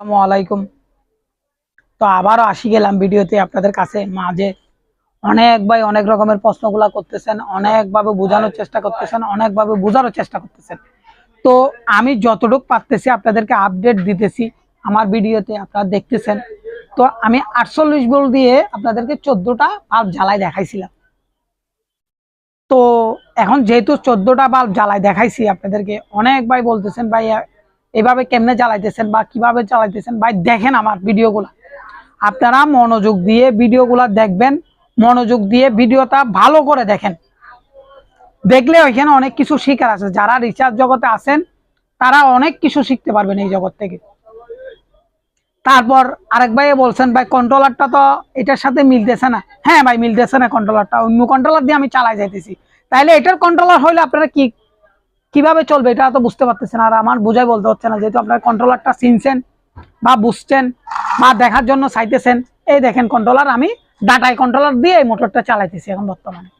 আসসালামু আলাইকুম। তো আবারও আসি গেলাম ভিডিওতে আপনাদের কাছে। মাঝে অনেক ভাই অনেক রকমের প্রশ্নগুলা করতেছেন, অনেকভাবে বোঝানোর চেষ্টা করতেছেন, অনেকভাবে বোঝানোর চেষ্টা করতেছেন। তো আমি যতটুকু পারতেছি আপনাদেরকে আপডেট দিতেছি আমার ভিডিওতে, আপনারা দেখতেছেন। তো আমি আটচল্লিশ বল দিয়ে আপনাদেরকে চোদ্দটা বাল্ব জ্বালাই দেখাইছিলাম। তো এখন যেহেতু চোদ্দটা বাল্ব জ্বালাই দেখাইছি আপনাদেরকে, অনেক ভাই বলতেছেন ভাই এভাবে কেমনে চালাইতেছেন বা কীভাবে চালাইতেছেন ভাই, দেখেন আমার ভিডিওগুলো। আপনারা মনোযোগ দিয়ে ভিডিওগুলো দেখবেন, মনোযোগ দিয়ে ভিডিওটা ভালো করে দেখেন। দেখলে ওইখানে অনেক কিছু শিখার আছে। যারা রিচার্জ জগতে আছেন, তারা অনেক কিছু শিখতে পারবেন এই জগৎ থেকে। তারপর আরেক ভাই বলছেন, ভাই কন্ট্রোলারটা তো এটার সাথে মিলতেছে না। হ্যাঁ ভাই, মিলতেছে না কন্ট্রোলারটা অন্য কন্ট্রোলার দিয়ে আমি চালাই যাইতেছি। তাইলে এটার কন্ট্রোলার হইলে আপনারা কি কীভাবে চলবে এটা তো বুঝতে পারতেছেন আর আমার বুঝাই বলতে হচ্ছে না, যেহেতু আপনার কন্ট্রোলারটা চিনছেন বা বুঝছেন বা দেখার জন্য চাইতেছেন, এই দেখেন কন্ট্রোলার আমি ডাটাই কন্ট্রোলার দিয়ে এই মোটরটা চালাইতেছি এখন বর্তমানে।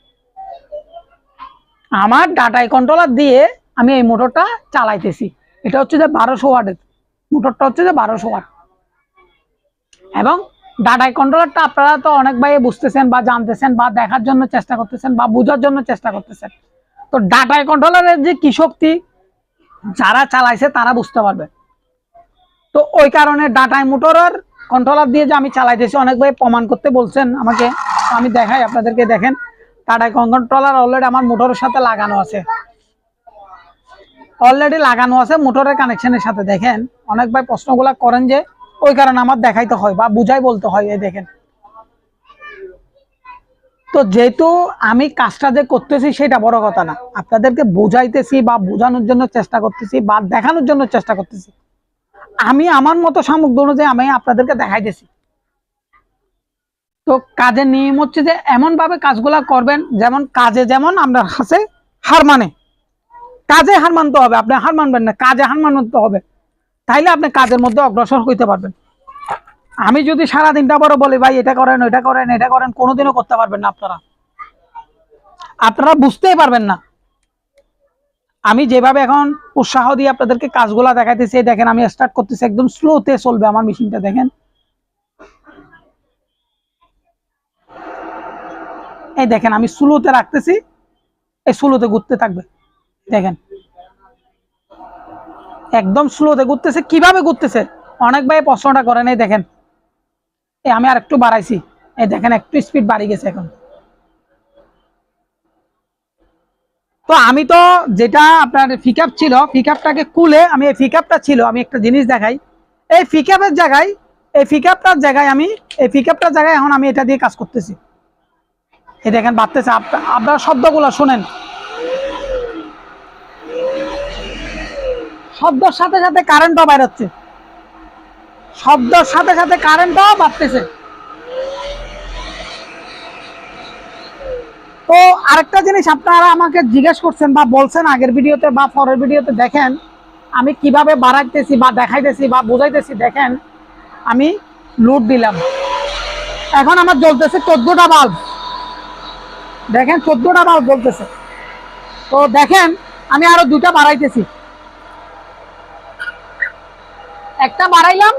আমার ডাটাই কন্ট্রোলার দিয়ে আমি এই মোটরটা চালাইতেছি। এটা হচ্ছে যে বারোশো ওয়াটের মোটরটা হচ্ছে যে বারোশো ওয়াট। এবং ডাটাই কন্ট্রোলারটা আপনারা তো অনেক ভাই বুঝতেছেন বা জানতেছেন বা দেখার জন্য চেষ্টা করতেছেন বা বোঝার জন্য চেষ্টা করতেছেন। তো ডাটা কন্ট্রোলারের যে কি শক্তি? যারা চালাইছে তারা বুঝতে পারবে। তো ওই কারণে ডাটাই মোটরের কন্ট্রোলার দিয়ে যে আমি চালাইতেছি, অনেক ভাই প্রমাণ করতে বলছেন আমাকে। আমি দেখাই, আপনাদেরকে দেখেন। ডাটাই কন্ট্রোলার অলরেডি আমার মোটরের সাথে লাগানো আছে। অলরেডি লাগানো আছে মোটরের কানেকশনের সাথে, দেখেন। অনেক ভাই প্রশ্নগুলা করেন যে, ওই কারণে আমার দেখাইতে হয় বা বুঝাই বলতে হয়, এই দেখেন। তো যেহেতু আমি কাজটা যে করতেছি সেটা বড় কথা না। আপনাদেরকে বুঝাইতেছি বা বোঝানোর জন্য চেষ্টা করতেছি বা দেখানোর জন্য চেষ্টা করতেছি। আমি আমার মতো সামগ্রী অনুযায়ী আমি আপনাদেরকে দেখাইতেছি। তো কাজের নিয়ম হচ্ছে যে এমন ভাবে কাজগুলা করবেন যেমন কাজে যেমন আপনার কাছে হার মানে। কাজে হার মানতে হবে, আপনি হার মানবেন না, কাজে হার মানতে হবে। তাইলে আপনি কাজের মধ্যে অগ্রসর হইতে পারবেন। আমি যদি সারা দিনটা বড় বলি, ভাই, এটা করেন, ওইটা করেন, এটা করেন, কোনোদিনও করতে পারবেন না আপনারা। আপনারা বুঝতেই পারবেন না। আমি যেভাবে এখন উৎসাহ দিয়ে আপনাদেরকে কাজগুলা দেখাইতেছি দেখেন, আমি স্টার্ট করতেছি, একদম স্লোতে চলবে আমার মেশিনটা দেখেন। এই দেখেন, আমি স্লোতে রাখতেছি, এই স্লোতে ঘুরতে থাকবে, দেখেন। একদম স্লোতে ঘুরতেছে। কীভাবে ঘুরতেছে? অনেক ভাই প্রশ্নটা করেন, এই দেখেন। এই আমি আর একটু বাড়াইছি। এই দেখেন, একটু স্পিড বাড়ি গেছে এখন। তো আমি তো যেটা আপনার পিকআপ ছিল পিকআপটাকে কুলে আমি, এই পিকআপটা ছিল, আমি একটা জিনিস দেখাই। এই পিকআপের জায়গায়, এই পিকআপটার জায়গায় আমি, এই পিকআপটার জায়গায় এখন আমি এটা দিয়ে কাজ করতেছি। এই দেখেন, বাড়তেছে। আপ- আপনারা শব্দগুলো শুনেন। শব্দের সাথে সাথে কারেন্টও বাইর হচ্ছে। শব্দের সাথে সাথে কারেন্টটাও বাড়তেছে। তো আরেকটা জিনিস আপনারা আমাকে জিজ্ঞেস করছেন বা বলছেন আগের ভিডিওতে বা পরের ভিডিওতে, দেখেন আমি কীভাবে বাড়াইতেছি বা দেখাইতেছি বা বুঝাইতেছি, দেখেন আমি লুট দিলাম। এখন আমার জ্বলতেছে চোদ্দটা বাল্ব দেখেন চোদ্দটা বাল্ব জ্বলতেছে। তো দেখেন আমি আরও দুটা বাড়াইতেছি। একটা বাড়াইলাম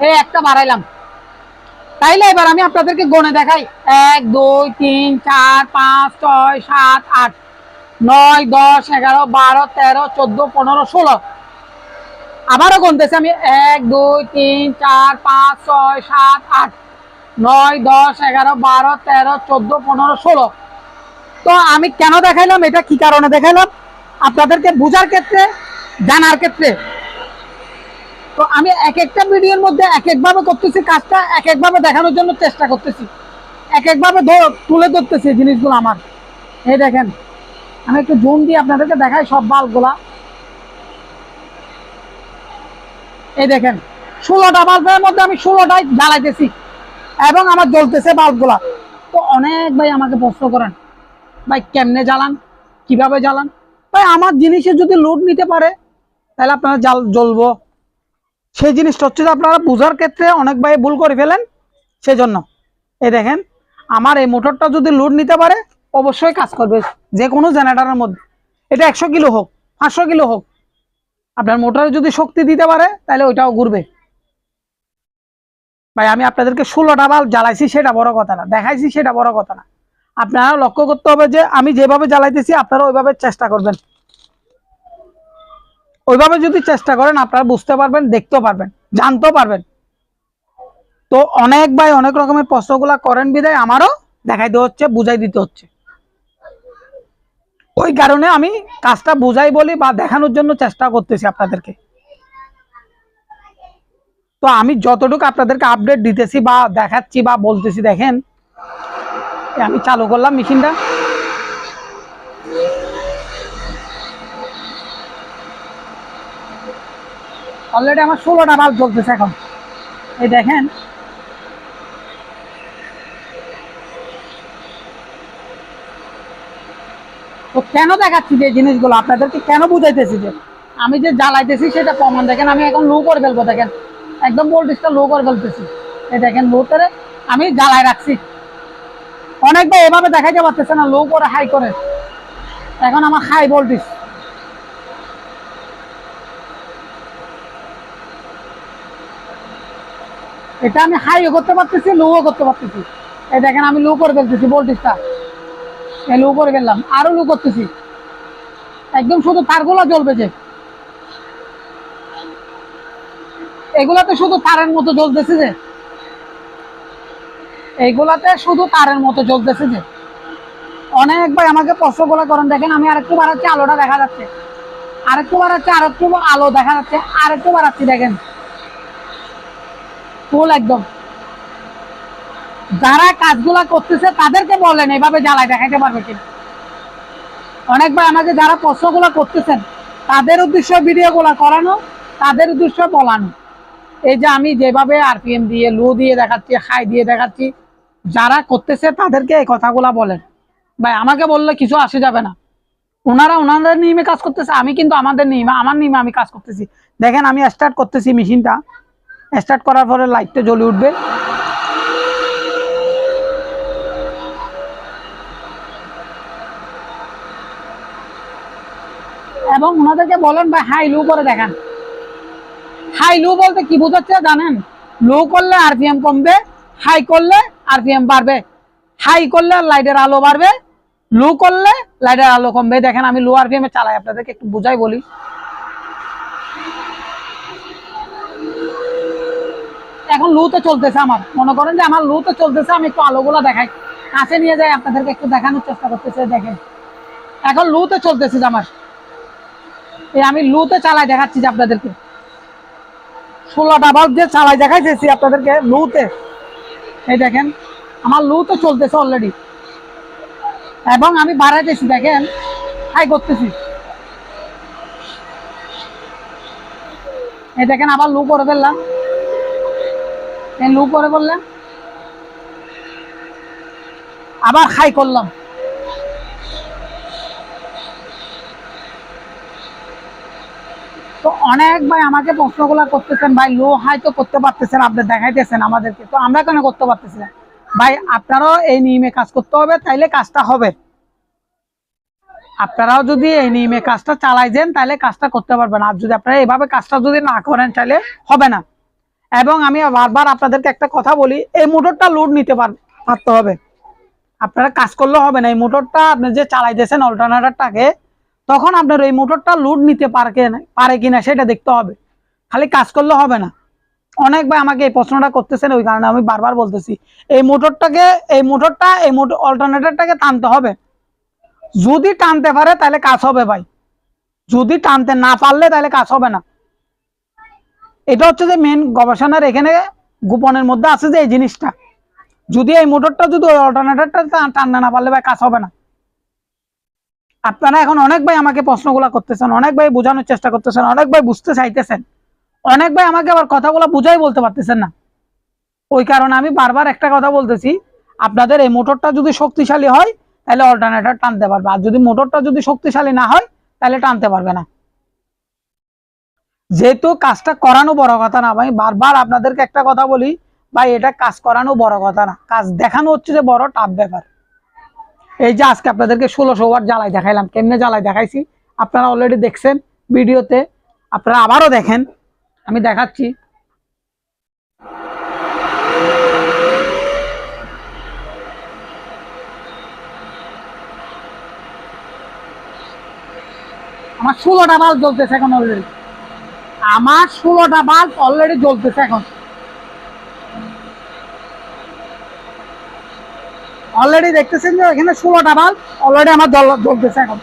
এই একটা বাড়াইলাম। তাইলে এবার আমি আপনাদেরকে গণে দেখাই। এক, দুই, তিন, চার, পাঁচ, ছয়, সাত, আট, নয়, দশ, এগারো, বারো, তেরো, চোদ্দ, পনেরো, ষোলো। আবারও গুনতেছি আমি। এক, দুই, তিন, চার, পাঁচ, ছয়, সাত, আট, নয়, দশ, এগারো, বারো, তেরো, চোদ্দ, পনেরো, ষোলো। তো আমি কেন দেখাইলাম? এটা কি কারণে দেখাইলাম? আপনাদেরকে বোঝার ক্ষেত্রে, জানার ক্ষেত্রে। তো আমি এক একটা ভিডিওর মধ্যে এক একভাবে করতেছি, কাজটা এক একভাবে দেখানোর জন্য চেষ্টা করতেছি। এক একভাবে তুলে ধরতেছি জিনিসগুলো আমার। এই দেখেন, আমি একটু জুম দিয়ে আপনাদেরকে দেখাই সব বাল্বগুলা এই দেখেন, ষোলোটা বাল্বের মধ্যে আমি ষোলোটাই জ্বালাইতেছি এবং আমার জ্বলতেছে বাল্বগুলা তো অনেক ভাই আমাকে প্রশ্ন করেন, ভাই, কেমনে জ্বালান? কীভাবে জ্বালান? ভাই, আমার জিনিসে যদি লোড নিতে পারে, তাহলে আপনারা জাল জ্বলবো। সেই জিনিসটা হচ্ছে যে আপনারা বোঝার ক্ষেত্রে অনেক ভাই ভুল করে ফেলেন, সেজন্য। এই দেখেন, আমার এই মোটরটা যদি লোড নিতে পারে, অবশ্যই কাজ করবে যে কোনো জেনারেটারের মধ্যে। এটা একশো কিলো হোক, পাঁচশো কিলো হোক। আপনার মোটরে যদি শক্তি দিতে পারে, তাহলে ওইটাও ঘুরবে। ভাই, আমি আপনাদেরকে ষোলোটা বাল্ব জ্বালাইছি, সেটা বড় কথা না। দেখাইছি, সেটা বড় কথা না। আপনারা লক্ষ্য করতে হবে যে, আমি যেভাবে জ্বালাইতেছি, আপনারা ওইভাবে চেষ্টা করবেন। ওইভাবে যদি চেষ্টা করেন, আপনারা বুঝতে পারবেন, দেখতেও পারবেন, জানতেও পারবেন। তো অনেক ভাই অনেক রকমের প্রশ্নগুলা করেন বিদায়, আমারও দেখাইতে হচ্ছে, বুঝাই দিতে হচ্ছে। ওই কারণে আমি কাজটা বুঝাই বলি বা দেখানোর জন্য চেষ্টা করতেছি আপনাদেরকে। তো আমি যতটুকু আপনাদেরকে আপডেট দিতেছি বা দেখাচ্ছি বা বলতেছি, দেখেন আমি চালু করলাম মেশিনটা অলরেডি আমার ষোলোটা বাল্ব জ্বলতেছে এখন। এই দেখেন। তো কেন দেখাচ্ছি যে জিনিসগুলো? আপনাদেরকে কেন বুঝাইতেছি যে আমি যে জ্বালাইতেছি সেটা প্রমাণ। দেখেন, আমি এখন লো করে ফেলব, দেখেন। একদম ভোল্টেজটা লো করে ফেলতেছি। এই দেখেন লো করে আমি জ্বালাই রাখছি। অনেকবার এভাবে দেখাইতে পারতেছে না লো করে হাই করে। এখন আমার হাই ভোল্টেজ এটা আমি হাইও করতে পারতেছি লোও করতে পারতেছি। এই দেখেন, আমি লো করে ফেলতেছি ভোল্টেজটা এই লো করে ফেললাম, আরও লো করতেছি। একদম শুধু তারগুলো জ্বলবে যে। এগুলাতে শুধু তারের মতো জ্বলতেছে যে। এইগুলাতে শুধু তারের মতো জ্বলতেছে যে। অনেক ভাই আমাকে প্রশ্নগুলো করেন, দেখেন আমি আরেকটু বাড়াচ্ছি, আলোটা দেখা যাচ্ছে। আরেকটু বাড়াচ্ছি, আরেকটু আলো দেখা যাচ্ছে, আরেকটু বাড়াচ্ছি, দেখেন। ফুল একদম। যারা কাজগুলা করতেছে তাদেরকে বলেন, এভাবে জ্বালায় দেখাইতে পারবে কিনা। অনেক ভাই আমাকে যারা প্রশ্নগুলো করতেছেন, তাদের উদ্দেশ্য ভিডিওগুলো করানো, তাদের উদ্দেশ্য বলানো। এই যে আমি যেভাবে আরপিএম দিয়ে, লো দিয়ে দেখাচ্ছি হাই দিয়ে দেখাচ্ছি, যারা করতেছে তাদেরকে এই কথাগুলা বলেন। ভাই, আমাকে বললে কিছু আসে যাবে না। ওনারা ওনাদের নিয়মে কাজ করতেছে, আমি কিন্তু আমাদের নিয়মে, আমার নিয়মে আমি কাজ করতেছি। দেখেন, আমি স্টার্ট করতেছি মেশিনটা স্টার্ট করার পরে লাইটটা জ্বলে উঠবে। এবং ওনাদেরকে বলেন, ভাই হাই লো করে দেখান। হাই লো বলতে কি বোঝাচ্ছে জানেন? লো করলে আরপিএম কমবে হাই করলে আরপিএম বাড়বে। হাই করলে লাইটের আলো বাড়বে লো করলে লাইটের আলো কমবে। দেখেন, আমি লো আরপিএম এ চালাই, আপনাদেরকে একটু বুঝাই বলি। এখন লুতে চলতেছে আমার। মনে করেন যে আমার লুতে চলতেছে, আমি একটু আলোগুলো দেখাই। কাছে নিয়ে যাই, আপনাদেরকে একটু দেখানোর চেষ্টা করতেছে দেখেন। এখন লুতে চলতেছে আমার। এই আমি লুতে চালাই দেখাচ্ছি যে আপনাদেরকে। ষোলোটা বাল্ব দিয়ে চালাই দেখাইতেছি আপনাদেরকে লুতে। এই দেখেন, আমার লুতে চলতেছে অলরেডি এবং আমি বাড়াইতেছি, দেখেন, হাই করতেছি। এই দেখেন, আবার লু করে ফেললাম। লু করে বললাম। আবার হাই করলাম। তো অনেক ভাই আমাকে প্রশ্নগুলো করতেছেন। ভাই, লো হাই তো করতে পারতেছেন, আপনি দেখাইতেছেন আমাদেরকে। তো আমরা কেন করতে পারতেছি না? ভাই, আপনারাও এই নিয়মে কাজ করতে হবে, তাইলে কাজটা হবে। আপনারাও যদি এই নিয়মে কাজটা চালাই দেন তাহলে কাজটা করতে পারবেন। আর যদি আপনারা এইভাবে কাজটা যদি না করেন তাহলে হবে না। এবং আমি বারবার আপনাদেরকে একটা কথা বলি, এই মোটরটা লোড নিতে পার- পারতে হবে। আপনারা কাজ করলে হবে না, এই মোটরটা আপনি যে চালাইতেছেন অল্টারনেটারটাকে তখন আপনার এই মোটরটা লোড নিতে পারে কিনা পারে কিনা সেটা দেখতে হবে। খালি কাজ করলে হবে না। অনেক আমাকে এই প্রশ্নটা করতেছেন, ওই কারণে আমি বারবার বলতেছি, এই মোটরটাকে, এই মোটরটা, এই মোটর অল্টারনেটারটাকে টানতে হবে। যদি টানতে পারে তাহলে কাজ হবে ভাই। যদি টানতে না পারলে তাহলে কাজ হবে না। এটা হচ্ছে যে মেন গবেষণার এখানে গোপনের মধ্যে আছে যে এই জিনিসটা। যদি এই মোটরটা, যদি ওই অল্টারনেটরটা টানতে না পারলে ভাই কাজ হবে না। আপনারা এখন অনেক ভাই আমাকে প্রশ্নগুলো করতেছেন, অনেক ভাই বোঝানোর চেষ্টা করতেছেন, অনেক ভাই বুঝতে চাইতেছেন। অনেক ভাই আমাকে আবার কথাগুলো বুঝাই বলতে পারতেছেন না। ওই কারণে আমি বারবার একটা কথা বলতেছি, আপনাদের এই মোটরটা যদি শক্তিশালী হয়, তাহলে অল্টারনেটর টানতে পারবে। আর যদি মোটরটা যদি শক্তিশালী না হয়, তাহলে টানতে পারবে না। যেহেতু কাজটা করানো বড় কথা না ভাই বারবার আপনাদেরকে একটা কথা বলি, ভাই, এটা কাজ করানো বড় কথা না। কাজ দেখানো হচ্ছে যে বড় টাপ ব্যাপার। এই যে আজকে আপনাদেরকে ষোলোশো ওয়াট জ্বালায় দেখাইলাম, কেমনে জ্বালায় দেখাইছি, আপনারা অলরেডি দেখছেন ভিডিওতে, আপনারা আবারও দেখেন, আমি দেখাচ্ছি। আমার ষোলোটা বাল জ্বলতেছে এখন অলরেডি আমার ষোলোটা বাল্ব অলরেডি জ্বলতেছে এখন। অলরেডি দেখতেছেন যে এখানে ষোলোটা বাল্ব অলরেডি আমার জ্বল- জ্বলতেছে এখন।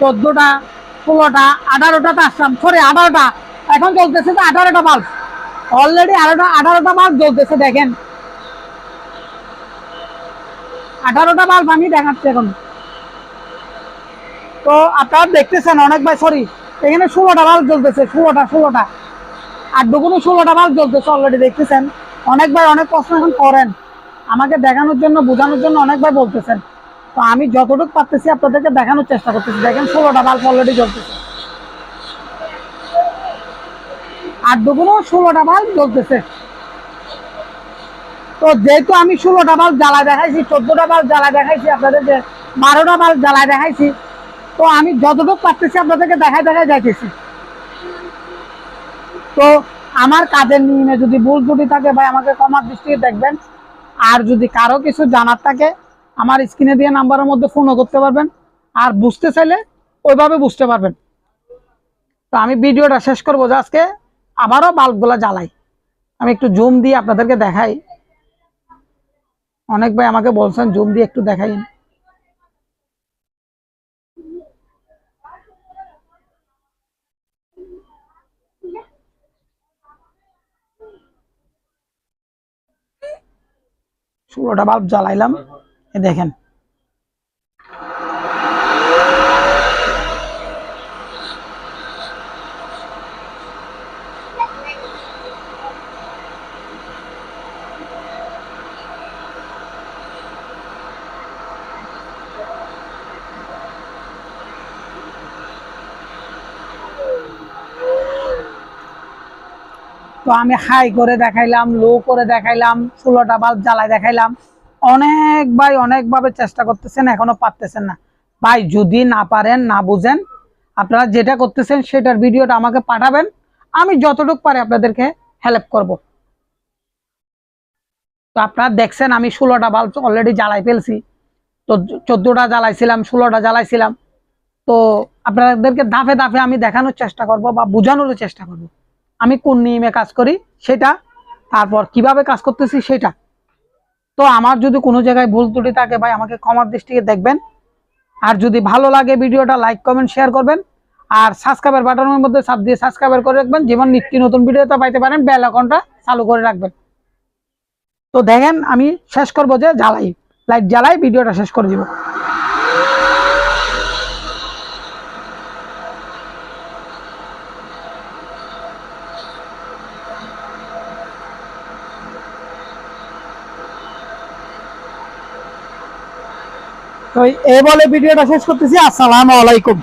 চোদ্দটা, ষোলোটা আঠারোটাতে আসলাম। সরি আঠারোটা। এখন চলতেছে তো আঠারোটা বাল্ব। অলরেডি আঠারোটা আঠারোটা বাল্ব জ্বলতেছে, দেখেন। আঠারোটা বাল্ব আমি দেখাচ্ছি এখন। তো আপনারা দেখতেছেন অনেক ভাই সরি এখানে ষোলোটা বাল্ব জ্বলতেছে, ষোলোটা ষোলোটা। আর দুগুনো ষোলোটা বাল্ব জ্বলতেছে অলরেডি দেখতেছেন? অনেক ভাই অনেক প্রশ্ন এখন করেন। আমাকে দেখানোর জন্য, বোঝানোর জন্য অনেক ভাই বলতেছেন। তো আমি যতটুকু পারতেছি আপনাদেরকে দেখানোর চেষ্টা করতেছি। দেখেন ষোলোটা বাল্ব অলরেডি জ্বলতেছে। আর দুগুলো ষোলোটা বাল্ব জ্বলতেছে। তো যেহেতু আমি ষোলোটা বাল্ব জ্বালা দেখাইছি, চোদ্দটা বাল্ব জ্বালা দেখাইছি, আপনাদের যে বারোটা বাল্ব জ্বালা দেখাইছি, তো আমি যতটুকু পারতেছি আপনাদেরকে দেখাই দেখাই যাইতেছি। তো আমার কাজের নিয়মে যদি ভুল ত্রুটি থাকে, ভাই, আমাকে কমার দৃষ্টিতে দেখবেন। আর যদি কারও কিছু জানার থাকে, আমার স্ক্রিনে দিয়ে নাম্বারের মধ্যে ফোনও করতে পারবেন। আর বুঝতে চাইলে ওইভাবে বুঝতে পারবেন। তো আমি ভিডিওটা শেষ করব যে আজকে আবারও বাল্বগুলো জ্বালাই। আমি একটু জুম দিয়ে আপনাদেরকে দেখাই। অনেক ভাই আমাকে বলছেন জুম দিয়ে একটু দেখাই। ষোলোটা বাল্ব জ্বালাইলাম। দেখেন। তো আমি হাই করে দেখাইলাম লো করে দেখাইলাম, ষোলোটা বাল্ব জ্বালাই দেখাইলাম। অনেক ভাই অনেকভাবে চেষ্টা করতেছেন, এখনও পারতেছেন না। ভাই, যদি না পারেন, না বুঝেন, আপনারা যেটা করতেছেন সেটার ভিডিওটা আমাকে পাঠাবেন। আমি যতটুকু পারি আপনাদেরকে হেল্প করব। তো আপনারা দেখছেন, আমি ষোলোটা বাল্ব অলরেডি জ্বালাই ফেলছি। তো চোদ্দোটা জ্বালাইছিলাম, ষোলোটা জ্বালাইছিলাম। তো আপনাদেরকে ধাপে ধাপে আমি দেখানোর চেষ্টা করব বা বোঝানোর চেষ্টা করব। আমি কোন নিয়মে কাজ করি? সেটা। তারপর কীভাবে কাজ করতেছি? সেটা। তো আমার যদি কোনো জায়গায় ভুল ত্রুটি থাকে ভাই, আমাকে ক্ষমার দৃষ্টিকে দেখবেন। আর যদি ভালো লাগে ভিডিওটা লাইক কমেন্ট শেয়ার করবেন। আর সাবস্ক্রাইবার বাটনের মধ্যে চাপ দিয়ে সাবস্ক্রাইবার করে রাখবেন। যেমন নিত্য নতুন ভিডিওটা পাইতে পারেন বেল আইকনটা চালু করে রাখবেন। তো দেখেন, আমি শেষ করব যে জ্বালাই লাইট জ্বালাই, ভিডিওটা শেষ করে দিব। তো এই বলে ভিডিওটা শেষ করতেছি। আসসালামু আলাইকুম।